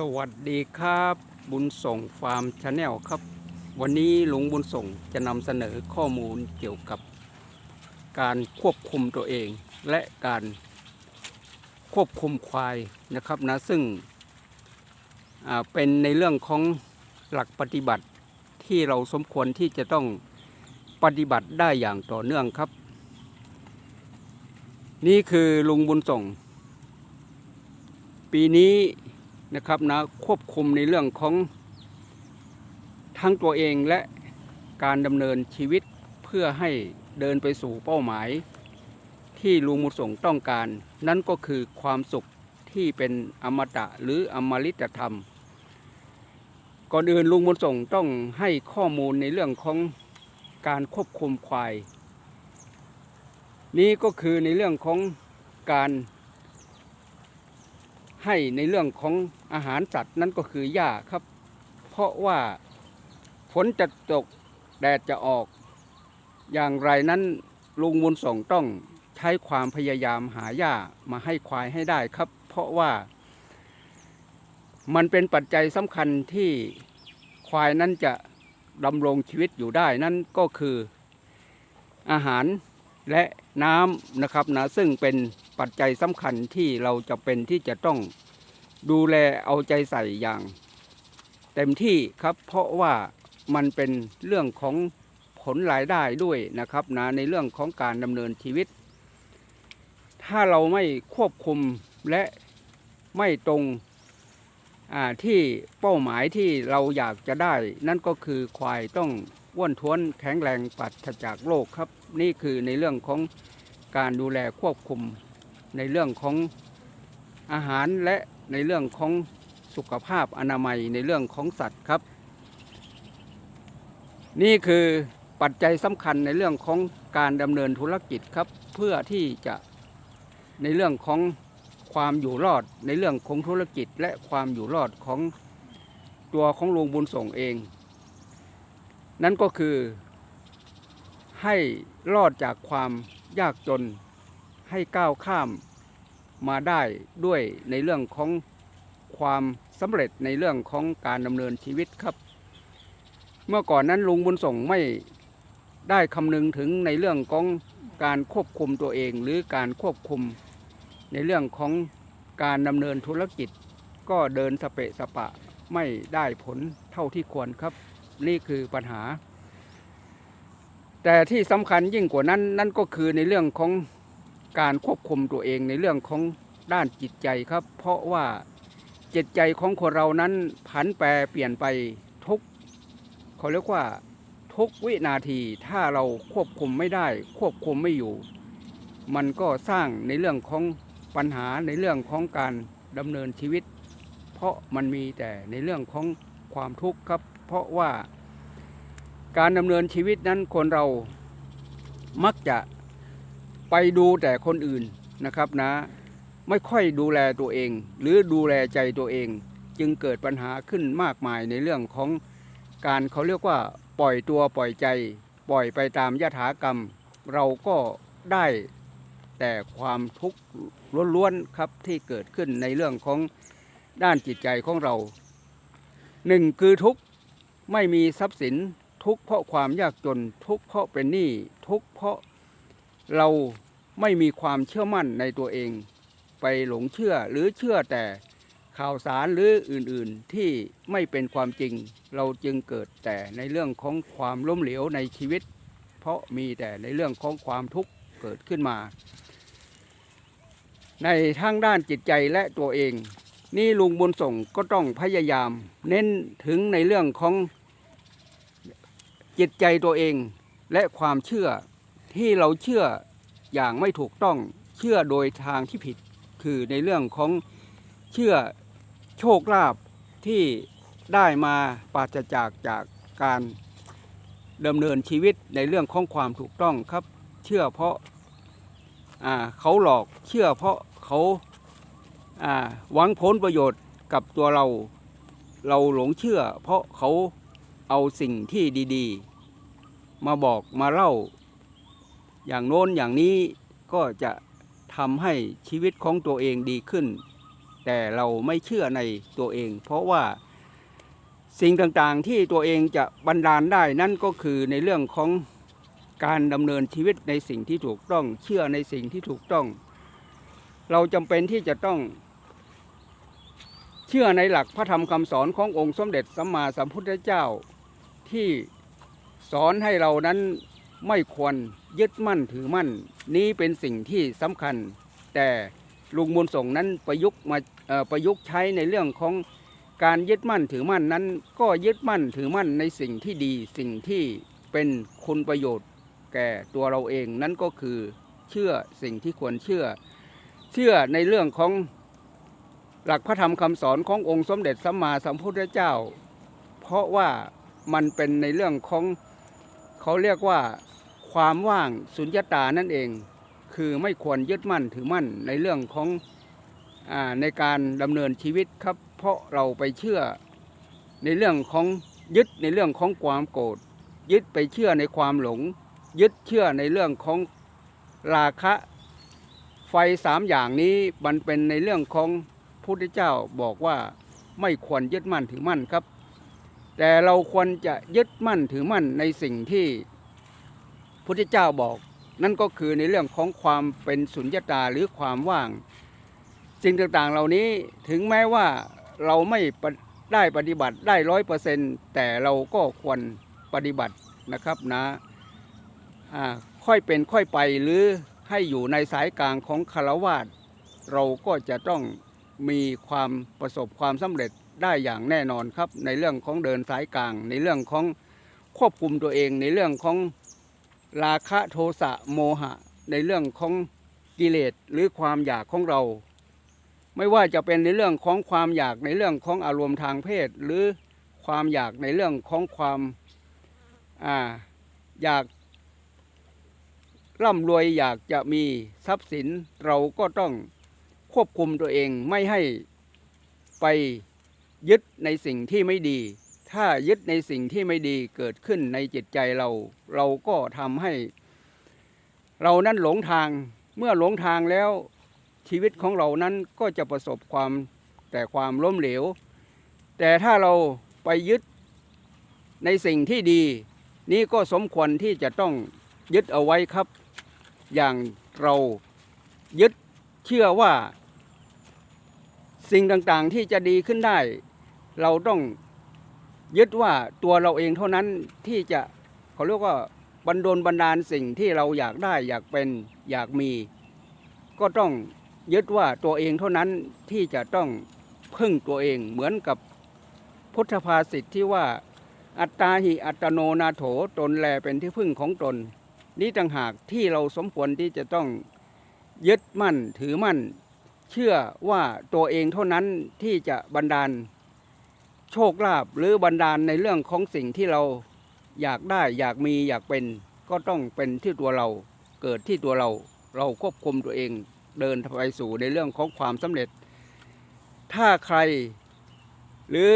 สวัสดีครับ บุญส่งฟาร์มชาแนลครับ วันนี้ลุงบุญส่งจะนำเสนอข้อมูลเกี่ยวกับ การควบคุมตัวเอง และการควบคุมควายนะครับนะซึ่งเป็นในเรื่องของหลักปฏิบัติที่เราสมควรที่จะต้องปฏิบัติได้อย่างต่อเนื่องครับ นี่คือลุงบุญส่ง ปีนี้ นะครับนะควบคุมในเรื่องของทั้งตัวเองและการดำเนินชีวิตเพื่อให้เดินไปสู่เป้าหมาย ที่ลุงมุส่งต้องการ นั่นก็คือความสุขที่เป็นอมตะหรืออมฤตธรรม ก่อนอื่นลุงบุส่งต้องให้ข้อมูลในเรื่องของการควบคุมควาย นี่ก็คือในเรื่องของการ ให้ในเรื่องของอาหารสัตว์นั่นก็คือหญ้าครับ เพราะว่าฝนจะตกแดดจะออก อย่างไรนั้นลุงบุญส่งต้องใช้ความพยายามหาหญ้ามาให้ควายให้ได้ครับ เพราะว่า มันเป็นปัจจัยสำคัญที่ควายนั้นจะดำรงชีวิตอยู่ได้นั่นก็คืออาหาร และน้ำนะครับนะซึ่งเป็นปัจจัยสำคัญที่เราจะเป็นที่จะต้องดูแลเอาใจใส่อย่าง เต็มที่ครับเพราะว่ามันเป็นเรื่องของผลรายได้ด้วยนะครับนะในเรื่องของการดำเนินชีวิต ถ้าเราไม่ควบคุมและไม่ตรงที่เป้าหมายที่เราอยากจะได้ นั่นก็คือควายต้องอ้วนท้วนแข็งแรงปราศจากโรคครับ นี่คือในเรื่องของการดูแลควบคุมในเรื่องของอาหารและในเรื่องของสุขภาพอนามัยในเรื่องของสัตว์ครับ นี่คือปัจจัยสำคัญในเรื่องของการดำเนินธุรกิจครับ เพื่อที่จะในเรื่องของความอยู่รอดในเรื่องของธุรกิจและความอยู่รอดของตัวของลุงบุญส่งเอง นั่นก็คือ ให้รอดจากความยากจนให้ก้าวข้ามมาได้ด้วยในเรื่องของความสำเร็จในเรื่องของการดำเนินชีวิตครับ เมื่อก่อนนั้นลุงบุญส่งไม่ได้คำนึงถึงในเรื่องของการควบคุมตัวเองหรือการควบคุมในเรื่องของการดำเนินธุรกิจ ก็เดินสเปะสปะไม่ได้ผลเท่าที่ควรครับ นี่คือปัญหา แต่ที่สำคัญยิ่งกว่านั้นนั่นก็คือในเรื่องของการควบคุมตัวเองในเรื่องของด้านจิตใจครับ เพราะว่าจิตใจของคนเรานั้นผันแปรเปลี่ยนไปทุกเขาเรียกว่าทุกวินาทีถ้าเราควบคุมไม่ได้ ควบคุมไม่อยู่ มันก็สร้างในเรื่องของปัญหาในเรื่องของการดำเนินชีวิต เพราะมันมีแต่ในเรื่องของความทุกข์ครับ เพราะว่า การดำเนินชีวิตนั้นคนเรามักจะไปดูแต่คนอื่นนะครับนะ ไม่ค่อยดูแลตัวเอง หรือดูแลใจตัวเอง จึงเกิดปัญหาขึ้นมากมายในเรื่องของการเขาเรียกว่าปล่อยตัวปล่อยใจ ปล่อยไปตามยถากรรม เราก็ได้แต่ความทุกข์ล้วนๆครับที่เกิดขึ้นในเรื่องของด้านจิตใจของเราหนึ่งคือทุกข์ไม่มีทรัพย์สิน ทุกข์เพราะความยากจน ทุกข์เพราะเป็นหนี้ทุกข์เพราะเราไม่มีความเชื่อมั่นในตัวเอง ไปหลงเชื่อหรือเชื่อแต่ข่าวสารหรืออื่นๆที่ไม่เป็นความจริง เราจึงเกิดแต่ในเรื่องของความล้มเหลวในชีวิต เพราะมีแต่ในเรื่องของความทุกข์เกิดขึ้นมา ในทั้งด้านจิตใจและตัวเอง นี่ลุงบุญส่งก็ต้องพยายาม เน้นถึงในเรื่องของ จิตใจตัวเองและความเชื่อที่เราเชื่ออย่างไม่ถูกต้องเชื่อโดยทางที่ผิด คือในเรื่องของเชื่อโชคลาภที่ได้มาปราศจากจากการดำเนินชีวิตในเรื่องของความถูกต้องครับ เชื่อเพราะาเขาหลอกเชื่อเพราะเขาหวังผลประโยชน์กับตัวเรา เราหลงเชื่อ เพราะเขา เอาสิ่งที่ดีๆ มาบอกมาเล่า อย่างโน้นอย่างนี้ก็จะทำให้ชีวิตของตัวเองดีขึ้น แต่เราไม่เชื่อในตัวเอง เพราะว่าสิ่งต่างๆที่ตัวเองจะบันดาลได้นั่นก็คือในเรื่องของการดำเนินชีวิตในสิ่งที่ถูกต้องเชื่อในสิ่งที่ถูกต้อง เราจำเป็นที่จะต้อง เชื่อในหลักพระธรรมคำสอนขององค์สมเด็จสัมมาสัมพุทธเจ้า ที่สอนให้เรานั้นไม่ควรยึดมั่นถือมั่น นี้เป็นสิ่งที่สำคัญ แต่ลุงบุญส่งนั้นประยุกต์มาประยุกต์ใช้ในเรื่องของการยึดมั่นถือมั่นนั้น ก็ยึดมั่นถือมั่นในสิ่งที่ดีสิ่งที่เป็นคุณประโยชน์แก่ตัวเราเองนั่นก็คือเชื่อสิ่งที่ควรเชื่อ เชื่อในเรื่องของหลักพระธรรมคำสอนขององค์สมเด็จสัมมาสัมพุทธเจ้า เพราะว่า มันเป็นในเรื่องของเขาเรียกว่าความว่างสุญญตานั่นเอง คือไม่ควรยึดมั่นถือมั่นในเรื่องของอในการดำเนินชีวิตครับ เพราะเราไปเชื่อในเรื่องของยึดในเรื่องของความโกรธยึดไปเชื่อในความหลง ยึดเชื่อในเรื่องของราคะ ไฟสามอย่างนี้มันเป็นในเรื่องของพุทธเจ้าบอกว่าไม่ควรยึดมั่นถือมั่นครับ แต่เราควรจะยึดมั่นถือมั่นในสิ่งที่พุทธเจ้าบอก นั่นก็คือในเรื่องของความเป็นสุญญตาหรือความว่างสิ่งต่างๆเหล่านี้ถึงแม้ว่าเราไม่ได้ปฏิบัติได้ร้อยเปอร์เซ็นต์แต่เราก็ควรปฏิบัตินะครับนะค่อยเป็นค่อยไปหรือให้อยู่ในสายกลางของคารวาสเราก็จะต้องมีความประสบความสำเร็จ ได้อย่างแน่นอนครับ ในเรื่องของเดินสายกลาง ในเรื่องของควบคุมตัวเอง ในเรื่องของราคะโทสะโมหะ ในเรื่องของกิเลสหรือความอยากของเรา ไม่ว่าจะเป็นในเรื่องของความอยากในเรื่องของอารมณ์ทางเพศ หรือความอยากในเรื่องของความอ่าอยากร่ำรวยอยากจะมีทรัพย์สินเราก็ต้องควบคุมตัวเองไม่ให้ไป ยึดในสิ่งที่ไม่ดี ถ้ายึดในสิ่งที่ไม่ดีเกิดขึ้นในจิตใจเรา เราก็ทำให้ เรานั้นหลงทางเมื่อหลงทางแล้วชีวิตของเรานั้นก็จะประสบความแต่ความล้มเหลว แต่ถ้าเราไปยึดในสิ่งที่ดี นี่ก็สมควรที่จะต้องยึดเอาไว้ครับ อย่างเรายึดเชื่อว่า สิ่งต่างๆที่จะดีขึ้นได้ เราต้องยึดว่าตัวเราเองเท่านั้นที่จะเขาเรียกว่าบันดลบันดาลสิ่งที่เราอยากได้อยากเป็นอยากมี ก็ต้องยึดว่าตัวเองเท่านั้นที่จะต้องพึ่งตัวเองเหมือนกับพุทธภาษิตที่ว่า อัตตาหิอัตโนนาโถตนแลเป็นที่พึ่งของตน นี้ต่างหากที่เราสมควรที่จะต้องยึดมั่นถือมั่น เชื่อว่าตัวเองเท่านั้นที่จะบันดาล โชคลาภหรือบันดาลในเรื่องของสิ่งที่เราอยากได้อยากมีอยากเป็นก็ต้องเป็นที่ตัวเราเกิดที่ตัวเราเราควบคุมตัวเองเดินไปสู่ในเรื่องของความสำเร็จ ถ้าใคร หรือ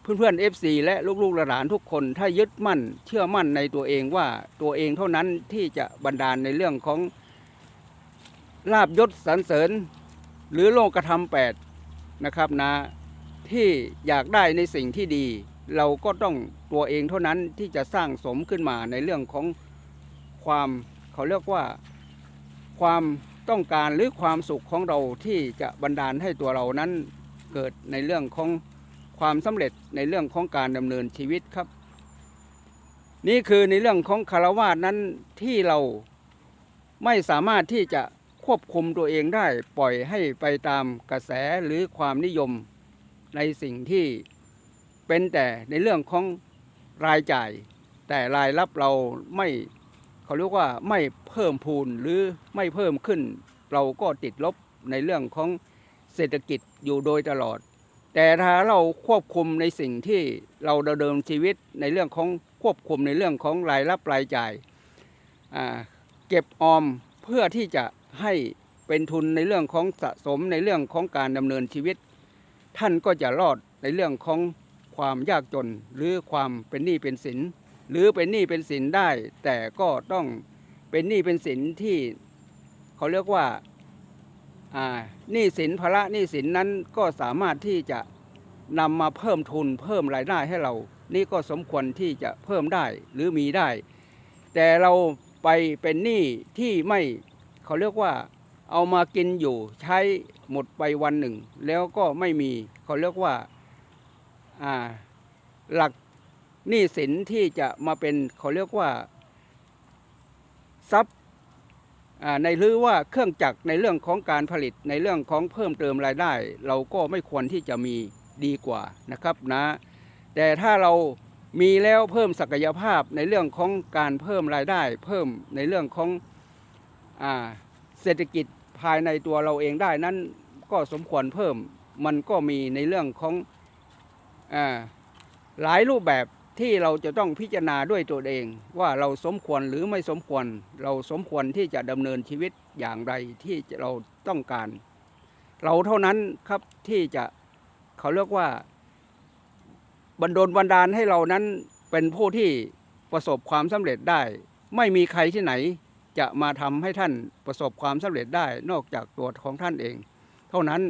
เพื่อนๆ FC และลูกๆหลานทุกคนถ้ายึดมั่นเชื่อมั่นในตัวเองว่าตัวเองเท่านั้นที่จะบันดาลในเรื่องของลาบยศสรรเสริญ หรือโลกธรรมแปดนะครับนะ ที่อยากได้ในสิ่งที่ดี เราก็ต้องตัวเองเท่านั้นที่จะสร้างสมขึ้นมาในเรื่องของความเขาเรียกว่าความต้องการหรือความสุขของเราที่จะบันดาลให้ตัวเรานั้นเกิดในเรื่องของความสำเร็จในเรื่องของการดำเนินชีวิตครับ นี่คือในเรื่องของคารวาสนั้นที่เราไม่สามารถที่จะควบคุมตัวเองได้ปล่อยให้ไปตามกระแสหรือความนิยม ในสิ่งที่เป็นแต่ในเรื่องของรายจ่าย แต่รายรับเราไม่เขาเรียกว่าไม่เพิ่มพูนหรือไม่เพิ่มขึ้น เราก็ติดลบในเรื่องของเศรษฐกิจอยู่โดยตลอด แต่ถ้าเราควบคุมในสิ่งที่เราดำเนินชีวิตในเรื่องของควบคุมในเรื่องของรายรับรายจ่ายาเก็บออมเพื่อที่จะให้เป็นทุนในเรื่องของสะสมในเรื่องของการดำเนินชีวิต ท่านก็จะรอดในเรื่องของความยากจนหรือความเป็นหนี้เป็นสิน หรือเป็นหนี้เป็นสินได้ แต่ก็ต้องเป็นหนี้เป็นสินที่เขาเรียกว่าหนี้สินภาระหนี้สินนั้นก็สามารถที่จะนำมาเพิ่มทุนเพิ่มรายได้ให้เรา นี่ก็สมควรที่จะเพิ่มได้หรือมีได้ แต่เราไปเป็นหนี้ที่ไม่เขาเรียกว่า เอามากินอยู่ใช้หมดไปวันหนึ่ง แล้วก็ไม่มีเขาเรียกว่าอ่าหลักหนี้สินที่จะมาเป็นเขาเรียกว่าทรัพย์ในหรือว่าเครื่องจักรในเรื่องของการผลิตในเรื่องของเพิ่มเติมรายได้ เราก็ไม่ควรที่จะมีดีกว่านะครับนะ แต่ถ้าเรามีแล้วเพิ่มศักยภาพในเรื่องของการเพิ่มรายได้ เพิ่มในเรื่องของอเศรษฐกิจ ภายในตัวเราเองได้นั้นก็สมควรเพิ่มมันก็มีในเรื่องของอหลายรูปแบบที่เราจะต้องพิจารณาด้วยตัวเอง ว่าเราสมควรหรือไม่สมควร เราสมควรที่จะดำเนินชีวิตอย่างไรที่เราต้องการ เราเท่านั้นครับที่จะเขาเรียกว่าบันดลบันดาลให้เรานั้นเป็นผู้ที่ประสบความสำเร็จได้ ไม่มีใครที่ไหน จะมาทำให้ท่านประสบความสำเร็จได้นอกจากตัวของท่านเอง เท่านั้น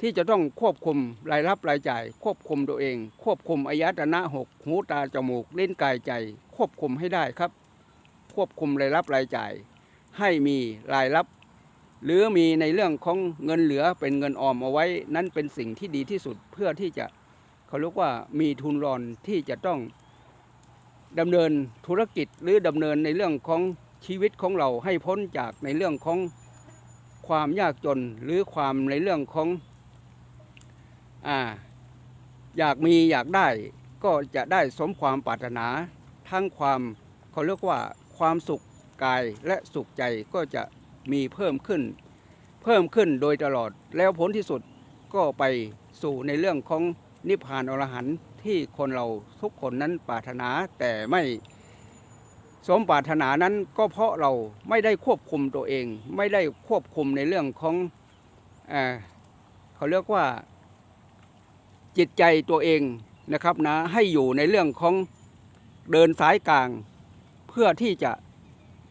ที่จะต้องควบคุมรายรับรายจ่าย ควบคุมตัวเอง ควบคุมอายตนะหกหูตาจมูกเล่นกายใจ ควบคุมให้ได้ครับ ควบคุมรายรับรายจ่าย ให้มีรายรับ หรือมีในเรื่องของเงินเหลือเป็นเงินออมเอาไว้ นั้นเป็นสิ่งที่ดีที่สุดเพื่อที่จะเขาเรียกว่ามีทุนรอนที่จะต้องดำเนินธุรกิจหรือดำเนินในเรื่องของ ชีวิตของเราให้พ้นจากในเรื่องของความยากจนหรือความในเรื่องของอ่าอยากมีอยากได้ก็จะได้สมความปรารถนา ทั้งความเขาเรียกว่าความสุขกายและสุขใจก็จะมีเพิ่มขึ้น เพิ่มขึ้นโดยตลอดแล้วผลที่สุดก็ไปสู่ในเรื่องของนิพพานอรหันต์ที่คนเราทุกคนนั้นปรารถนาแต่ไม่ สมปรารถนานั้นก็เพราะเราไม่ได้ควบคุมตัวเอง ไม่ได้ควบคุมในเรื่องของเอเขาเรียกว่าจิตใจตัวเองนะครับนะให้อยู่ในเรื่องของเดินสายกลาง เพื่อที่จะ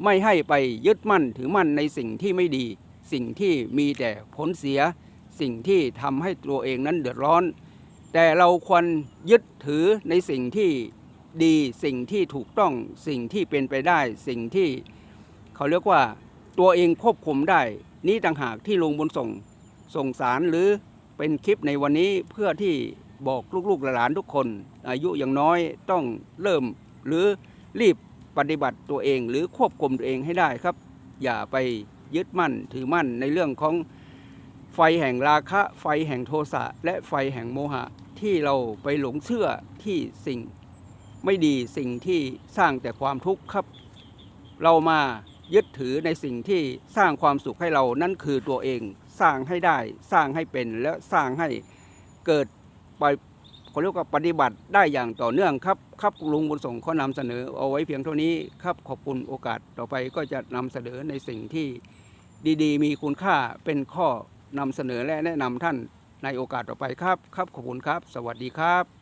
ไม่ให้ไปยึดมั่นถือมั่นในสิ่งที่ไม่ดี สิ่งที่มีแต่ผลเสีย สิ่งที่ทำให้ตัวเองนั้นเดือดร้อน แต่เราควรยึดถือในสิ่งที่ ดีสิ่งที่ถูกต้องสิ่งที่เป็นไปได้ สิ่งที่เขาเรียกว่าตัวเองควบคุมได้ นี่ต่างหากที่ลุงบุญส่งส่งสารหรือเป็นคลิปในวันนี้เพื่อที่บอกลูกๆหลานทุกคน อายุอย่างน้อยต้องเริ่มหรือรีบปฏิบัติตัวเอง หรือควบคุมตัวเองให้ได้ครับ อย่าไปยึดมั่นถือมั่นในเรื่องของไฟแห่งราคะ ไฟแห่งโทสะและไฟแห่งโมหะที่เราไปหลงเชื่อที่สิ่ง ไม่ดีสิ่งที่สร้างแต่ความทุกข์ครับ เรามายึดถือในสิ่งที่สร้างความสุขให้เรานั่นคือตัวเองสร้างให้ได้สร้างให้เป็นและสร้างให้เกิดไปเขาเรียกว่าปฏิบัติได้อย่างต่อเนื่องครับครับลุงบุญส่งข้อนำเสนอเอาไว้เพียงเท่านี้ครับขอบคุณโอกาสต่อไปก็จะนำเสนอในสิ่งที่ดีๆ มีคุณค่าเป็นข้อนำเสนอและแนะนำท่านในโอกาสต่อไปครับ ครับขอบคุณครับ สวัสดีครับ